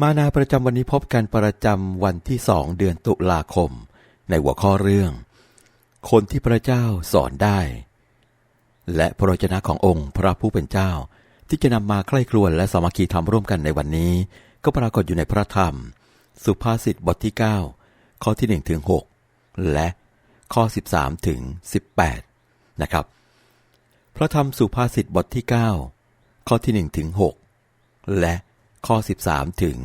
มานาประจำวันนี้พบกันประจำวันที่สองเดือนตุลาคม ในหัวข้อเรื่อง คนที่พระเจ้าสอนได้ และพระวจนะขององค์พระผู้เป็นเจ้า ที่จะนำมาใคร่ครวญและสามัคคีทำร่วมกันในวันนี้ ก็ปรากฏอยู่ในพระธรรม สุภาษิตบทที่ 9 ข้อที่ 1 ถึง 6 และข้อ 13 ถึง 18 นะครับ พระธรรมสุภาษิตบทที่ 9 ข้อที่ 1 ถึง 6 และ ข้อ 13 ถึง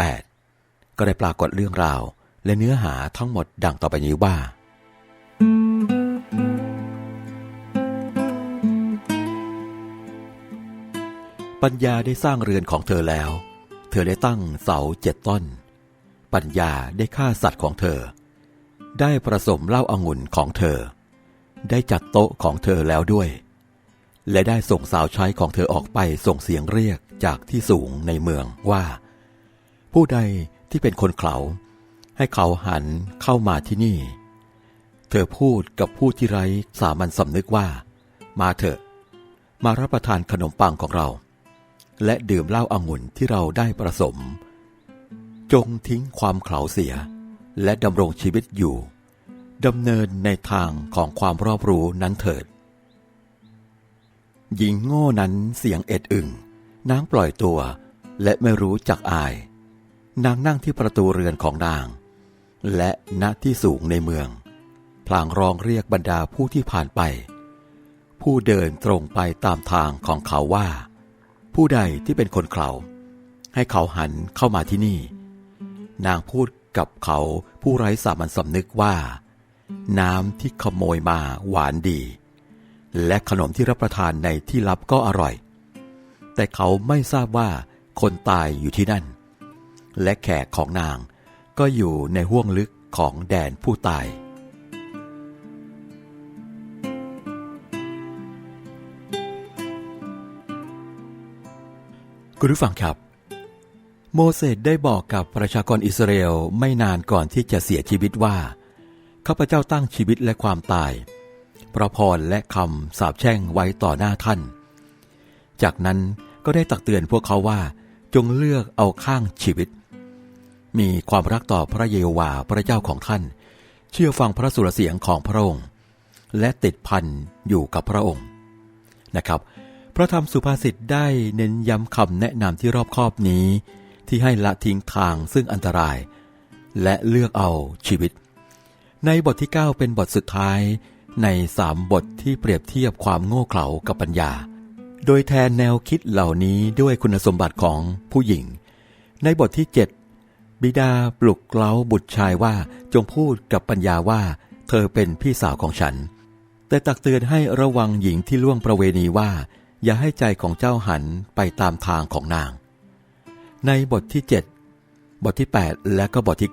18 ก็ได้ปรากฏเรื่องราวและเนื้อหาทั้งหมดดังต่อไปนี้ว่า ปัญญาได้สร้างเรือนของเธอแล้ว เธอได้ตั้งเสาเจ็ดต้น ปัญญาได้ฆ่าสัตว์ของเธอ ได้ผสมเหล้าอางุ่นของเธอ ได้จัดโต๊ะของเธอแล้วด้วย และได้ส่งสาวใช้ของเธอออกไปส่งเสียงเรียกจากที่สูงในเมืองว่า ผู้ใดที่เป็นคนเขาให้เขาหันเข้ามาที่นี่ เธอพูดกับผู้ที่ไร้สามัญสำนึกว่า มาเถอะ มารับประทานขนมปังของเรา และดื่มเหล้าอางุ่นที่เราได้ประสม จงทิ้งความเขาเสีย และดำรงชีวิตอยู่ดำเนินในทางของความรอบรู้นั้นเถิด หญิงโง่นั้นเสียงเอ็ดอึงนางปล่อยตัวและไม่รู้จักอาย นางนั่งที่ประตูเรือนของนาง และณที่สูงในเมือง พลางร้องเรียกบรรดาผู้ที่ผ่านไป ผู้เดินตรงไปตามทางของเขาว่า ผู้ใดที่เป็นคนเขาให้เขาหันเข้ามาที่นี่ นางพูดกับเขาผู้ไร้สามัญสำนึกว่า น้ำที่ขโมยมาหวานดี และขนมที่รับประทานในที่ลับก็อร่อย แต่เขาไม่ทราบว่าคนตายอยู่ที่นั่น และแขกของนางก็อยู่ในห้วงลึกของแดนผู้ตาย คุณผู้ฟังครับ โมเสสได้บอกกับประชากรอิสราเอลไม่นานก่อนที่จะเสียชีวิตว่าข้าพเจ้าตั้งชีวิตและความตาย พระพรและคำสาปแช่งไว้ต่อหน้าท่าน จากนั้นก็ได้ตักเตือนพวกเขาว่า จงเลือกเอาข้างชีวิต มีความรักต่อพระเยโฮวาห์พระเจ้าของท่าน เชื่อฟังพระสุรเสียงของพระองค์ และติดพันอยู่กับพระองค์นะครับ พระธรรมสุภาษิตได้เน้นย้ำคำแนะนำที่รอบคอบนี้ ที่ให้ละทิ้งทางซึ่งอันตราย และเลือกเอาชีวิต ในบทที่ 9 เป็นบทสุดท้าย ในสามบทที่เปรียบเทียบความโง่เขลากับปัญญา โดยแทนแนวคิดเหล่านี้ด้วยคุณสมบัติของผู้หญิง ในบทที่ 7 บิดาปลุกเล้าบุตรชายว่าจงพูดกับปัญญาว่า เธอเป็นพี่สาวของฉัน แต่ตักเตือนให้ระวังหญิงที่ล่วงประเวณีว่า อย่าให้ใจของเจ้าหันไปตามทางของนาง ในบทที่ 7 บทที่ 8 และก็บทที่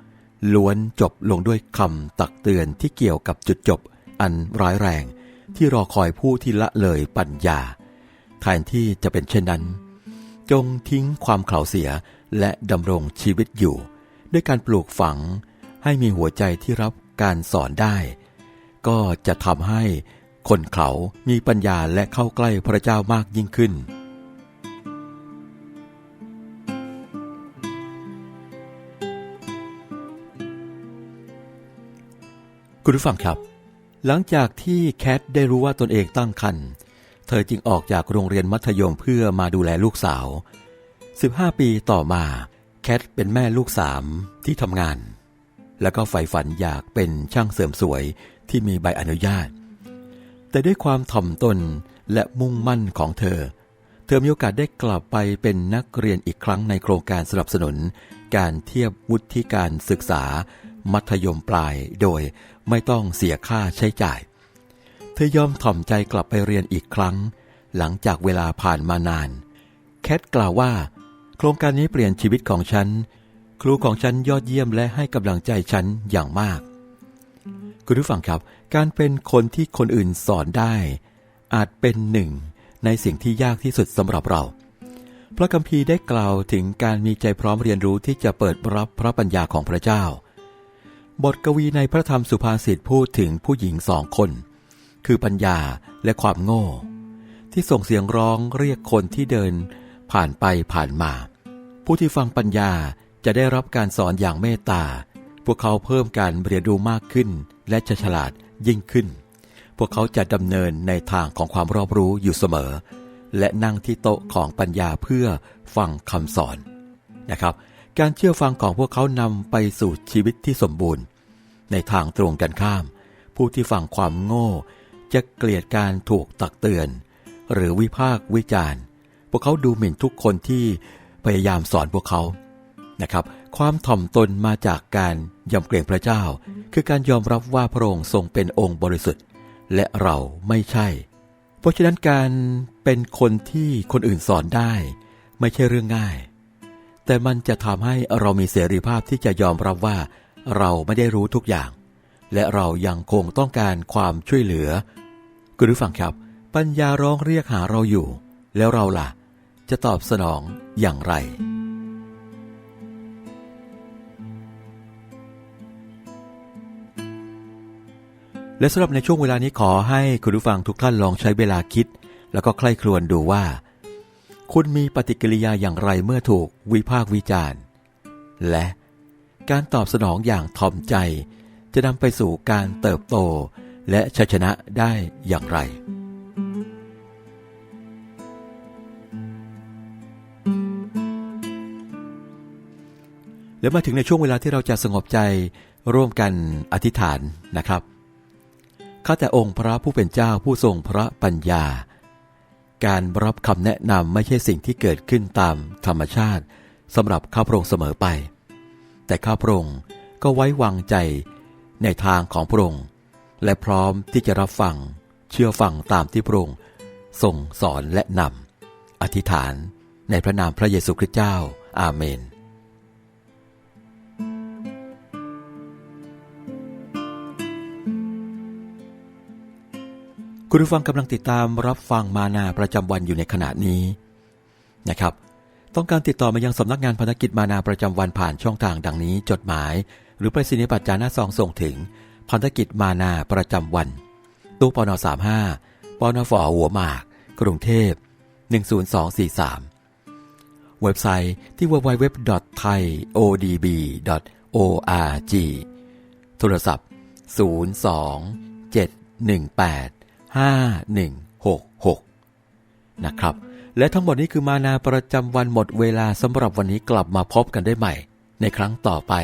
9ล้วนจบลงด้วยคำตักเตือนที่เกี่ยวกับจุดจบ อันร้ายแรงที่รอคอยผู้ที่ละเลยปัญญา แทนที่จะเป็นเช่นนั้น จงทิ้งความเข่าเสียและดำรงชีวิตอยู่ ด้วยการปลูกฝังให้มีหัวใจที่รับการสอนได้ ก็จะทำให้คนเขามีปัญญาและเข้าใกล้พระเจ้ามากยิ่งขึ้น คุณผู้ฟังครับ หลังจากที่แคทได้รู้ว่าตนเองตั้งครรภ์เธอจึงออกจากโรงเรียนมัธยมเพื่อมาดูแลลูกสาว 15 ปีต่อมาแคทเป็นแม่ลูกสามที่ทำงาน แล้วก็ใฝ่ฝันอยากเป็นช่างเสริมสวยที่มีใบอนุญาต แต่ด้วยความถ่อมตนและมุ่งมั่นของเธอ เธอมีโอกาสได้กลับไปเป็นนักเรียนอีกครั้งในโครงการสนับสนุน การเทียบวุฒิการศึกษา มัธยมปลายโดยไม่ต้องเสียค่าใช้จ่าย เธอยอมถ่อมใจกลับไปเรียนอีกครั้ง หลังจากเวลาผ่านมานาน แคทกล่าวว่า โครงการนี้เปลี่ยนชีวิตของฉัน ครูของฉันยอดเยี่ยมและให้กำลังใจฉันอย่างมาก คุณผู้ฟังครับ การเป็นคนที่คนอื่นสอนได้ อาจเป็นหนึ่งในสิ่งที่ยากที่สุดสำหรับเราพระคัมภีร์ได้กล่าวถึงการมีใจพร้อมเรียนรู้ที่จะเปิดรับพระปัญญาของพระเจ้า บทกวีในพระธรรมสุภาษิตพูดถึงผู้หญิงสองคน คือปัญญาและความโง่ ที่ส่งเสียงร้องเรียกคนที่เดิน ผ่านไปผ่านมา ผู้ที่ฟังปัญญาจะได้รับการสอนอย่างเมตตา พวกเขาเพิ่มการเรียนรู้มากขึ้น และจะฉลาดยิ่งขึ้น พวกเขาจะดำเนินในทางของความรอบรู้อยู่เสมอ และนั่งที่โต๊ะของปัญญาเพื่อฟังคำสอนนะครับ การเชื่อฟังของพวกเขานำไปสู่ชีวิตที่สมบูรณ์ ในทางตรงกันข้าม ผู้ที่ฟังความโง่ จะเกลียดการถูกตักเตือน หรือวิพากษ์วิจารณ์ พวกเขาดูหมิ่นทุกคนที่พยายามสอนพวกเขานะครับ ความถ่อมตนมาจากการยำเกรงพระเจ้า คือการยอมรับว่าพระองค์ทรงเป็นองค์บริสุทธิ์ และเราไม่ใช่ เพราะฉะนั้นการเป็นคนที่คนอื่นสอนได้ ไม่ใช่เรื่องง่าย แต่มันจะทำให้เรามีเสรีภาพที่จะยอมรับว่า เราไม่ได้รู้ทุกอย่าง และเรายังคงต้องการความช่วยเหลือคุณผู้ฟังครับ ปัญญาร้องเรียกหาเราอยู่ แล้วเราล่ะ จะตอบสนองอย่างไรและสำหรับในช่วงเวลานี้ขอให้คุณผู้ฟังทุกท่านลองใช้เวลาคิด แล้วก็ใคร่ครวญดูว่า คุณมีปฏิกิริยาอย่างไรเมื่อถูกวิพากษ์วิจารณ์ และการตอบสนองอย่างถ่อมใจ จะนำไปสู่การเติบโตและชัยชนะได้อย่างไร และมาถึงในช่วงเวลาที่เราจะสงบใจร่วมกันอธิษฐานนะครับ ข้าแต่องค์พระผู้เป็นเจ้าผู้ทรงพระปัญญา การรับคำแนะนำไม่ใช่สิ่งที่เกิดขึ้นตามธรรมชาติสำหรับข้าพระองค์เสมอไป แต่ข้าพระองค์ก็ไว้วางใจในทางของพระองค์ และพร้อมที่จะรับฟัง เชื่อฟังตามที่พระองค์ทรงสอนและนำ อธิษฐานในพระนามพระเยซูคริสต์เจ้า อาเมน คุณผู้ฟังกำลังติดตามรับฟังมานาประจำวันอยู่ในขณะนี้นะครับ ต้องการติดต่อมายังสำนักงานพันธกิจมานาประจำวันผ่านช่องทางดังนี้ จดหมาย หรือไปรษณียบัตรจาหน้าซองส่งถึง พันธกิจมานาประจำวัน ตู้ปน35ปนฝหัวหมาก กรุงเทพ 10243 เว็บไซต์ที่ www.thaiodb.org โทรศัพท์ 02 718 5166 นะครับ และทั้งหมดนี้คือมานาประจำวันหมดเวลาสำหรับวันนี้กลับมาพบกันได้ใหม่ ในครั้งต่อไป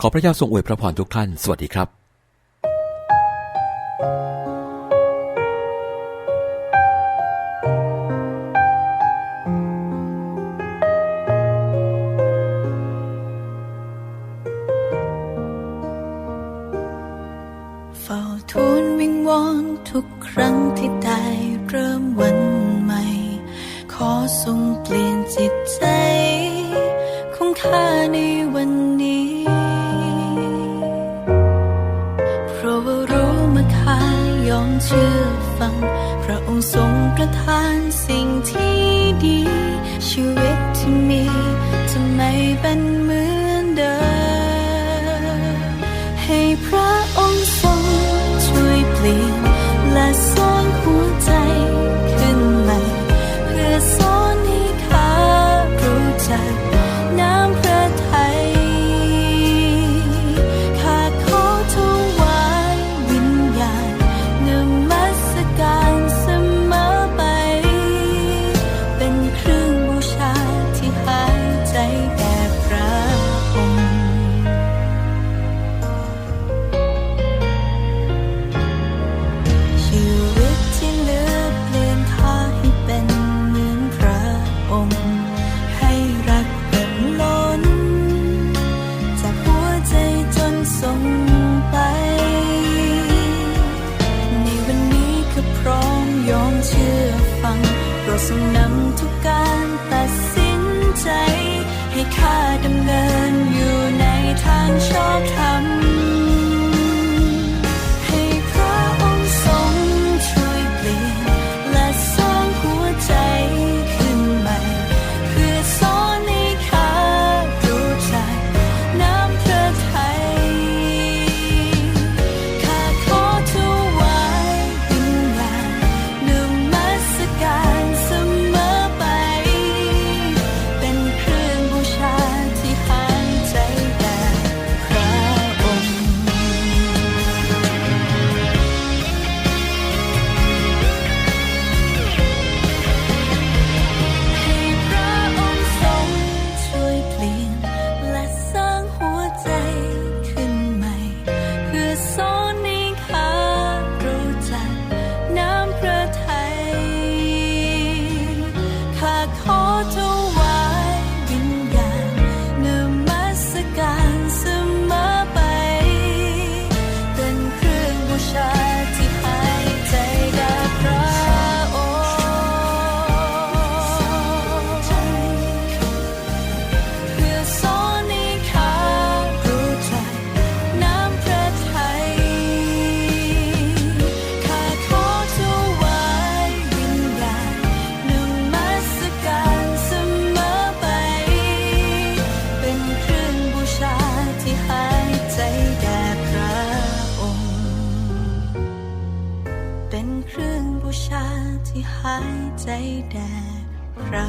ขอพระเจ้าทรงอวยพระพรทุกท่าน สวัสดีครับเทุกครั้งที่ได้เริ่มวันใหม่ ขอทรงเปลี่ยนจิตใจ ของข้าในวันนี้ เพราะว่ารู้มาข้ายอมเชื่อฟัง พระองค์ทรงประทานสิ่งที่ดี ชีวิตที่มีจะไม่เป็นเหมือนเดิมายใจแด่พระ